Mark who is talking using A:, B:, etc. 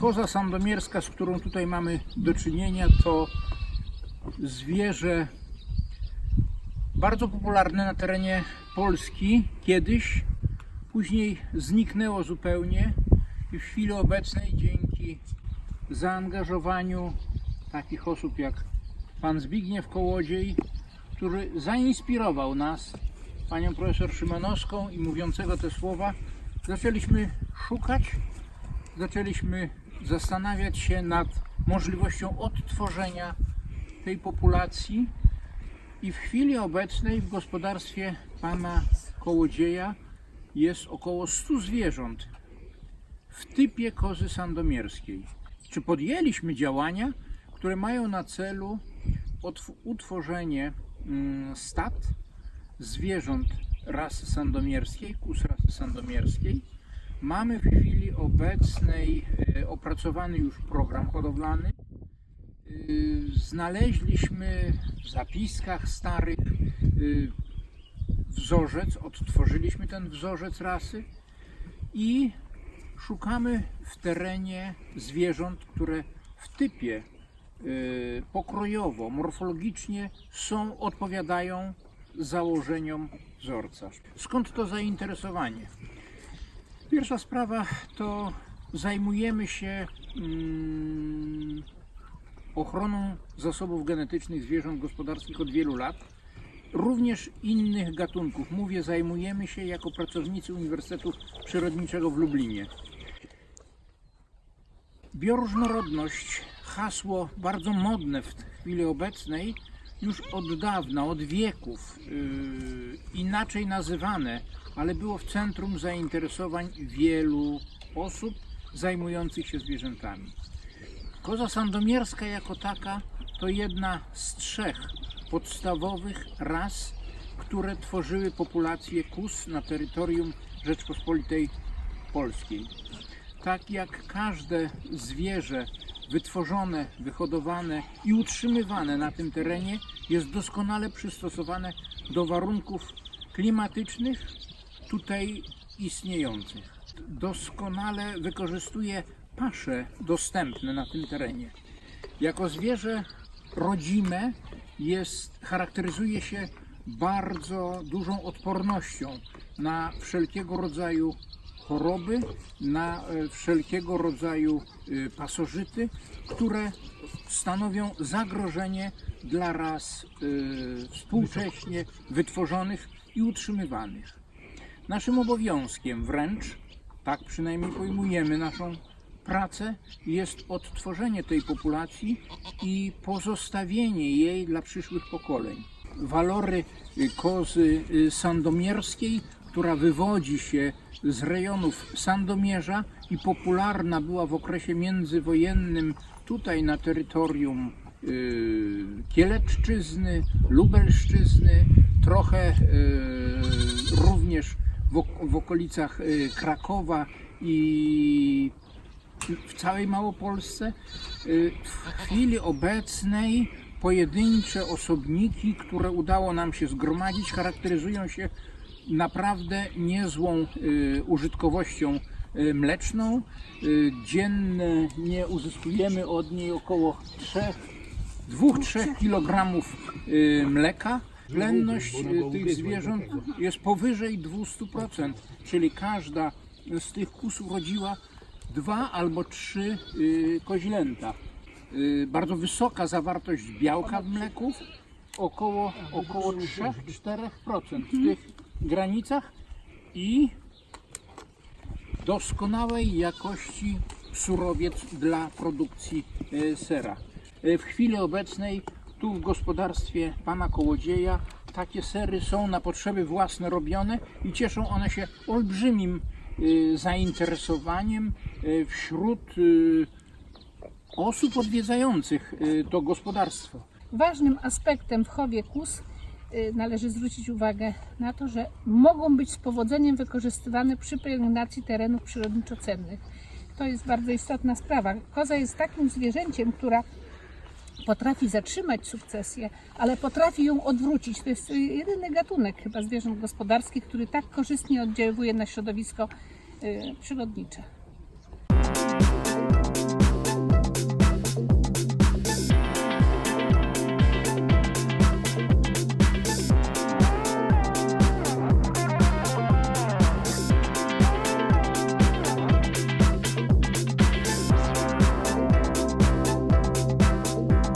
A: Koza sandomierska, z którą tutaj mamy do czynienia, to zwierzę bardzo popularne na terenie Polski. Kiedyś, później zniknęło zupełnie i w chwili obecnej dzięki zaangażowaniu takich osób jak pan Zbigniew Kołodziej, który zainspirował nas, panią profesor Szymanowską i mówiącego te słowa, zaczęliśmy szukać, zaczęliśmy zastanawiać się nad możliwością odtworzenia tej populacji i w chwili obecnej w gospodarstwie pana Kołodzieja jest około 100 zwierząt w typie kozy sandomierskiej. Czy podjęliśmy działania, które mają na celu utworzenie mm, stad zwierząt rasy sandomierskiej, kus rasy sandomierskiej. Mamy w chwili obecnej e, opracowany już program hodowlany. Y, Znaleźliśmy w zapiskach starych y, wzorzec, odtworzyliśmy ten wzorzec rasy i szukamy w terenie zwierząt, które w typie pokrojowo, morfologicznie są, odpowiadają założeniom wzorca. Skąd to zainteresowanie? Pierwsza sprawa to zajmujemy się mm, ochroną zasobów genetycznych zwierząt gospodarskich od wielu lat, również innych gatunków. Mówię, zajmujemy się jako pracownicy Uniwersytetu Przyrodniczego w Lublinie. Bioróżnorodność, hasło bardzo modne w chwili obecnej, już od dawna, od wieków, yy, inaczej nazywane, ale było w centrum zainteresowań wielu osób zajmujących się zwierzętami. Koza sandomierska jako taka to jedna z trzech podstawowych ras, które tworzyły populację kus na terytorium Rzeczpospolitej Polskiej. Tak jak każde zwierzę wytworzone, wyhodowane i utrzymywane na tym terenie jest doskonale przystosowane do warunków klimatycznych tutaj istniejących. Doskonale wykorzystuje pasze dostępne na tym terenie. Jako zwierzę rodzime jest, charakteryzuje się bardzo dużą odpornością na wszelkiego rodzaju choroby, na e, wszelkiego rodzaju e, pasożyty, które stanowią zagrożenie dla ras e, współcześnie wytworzonych i utrzymywanych. Naszym obowiązkiem wręcz, tak przynajmniej pojmujemy naszą pracę, jest odtworzenie tej populacji i pozostawienie jej dla przyszłych pokoleń. Walory kozy sandomierskiej, która wywodzi się z rejonów Sandomierza i popularna była w okresie międzywojennym tutaj na terytorium y, Kieleczczyzny, Lubelszczyzny, trochę y, również w, ok- w okolicach y, Krakowa i w całej Małopolsce. Y, W chwili obecnej pojedyncze osobniki, które udało nam się zgromadzić, charakteryzują się naprawdę niezłą y, użytkowością mleczną. Dziennie uzyskujemy od niej około 2-3 kg mleka. Plenność y, tych zwierząt jest powyżej 200%, czyli każda z tych kus urodziła dwa albo trzy y, koźlęta. Y, Bardzo wysoka zawartość białka w mleku, około, około 3-4% w tych granicach i doskonałej jakości surowiec dla produkcji sera. W chwili obecnej tu w gospodarstwie pana Kołodzieja takie sery są na potrzeby własne robione i cieszą one się olbrzymim e, zainteresowaniem e, wśród e, osób odwiedzających to gospodarstwo.
B: Ważnym aspektem w chowie kus y, należy zwrócić uwagę na to, że mogą być z powodzeniem wykorzystywane przy pielęgnacji terenów przyrodniczo-cennych. To jest bardzo istotna sprawa. Koza jest takim zwierzęciem, która potrafi zatrzymać sukcesję, ale potrafi ją odwrócić. To jest y, jedyny gatunek chyba zwierząt gospodarskich, który tak korzystnie oddziaływuje na środowisko y, przyrodnicze.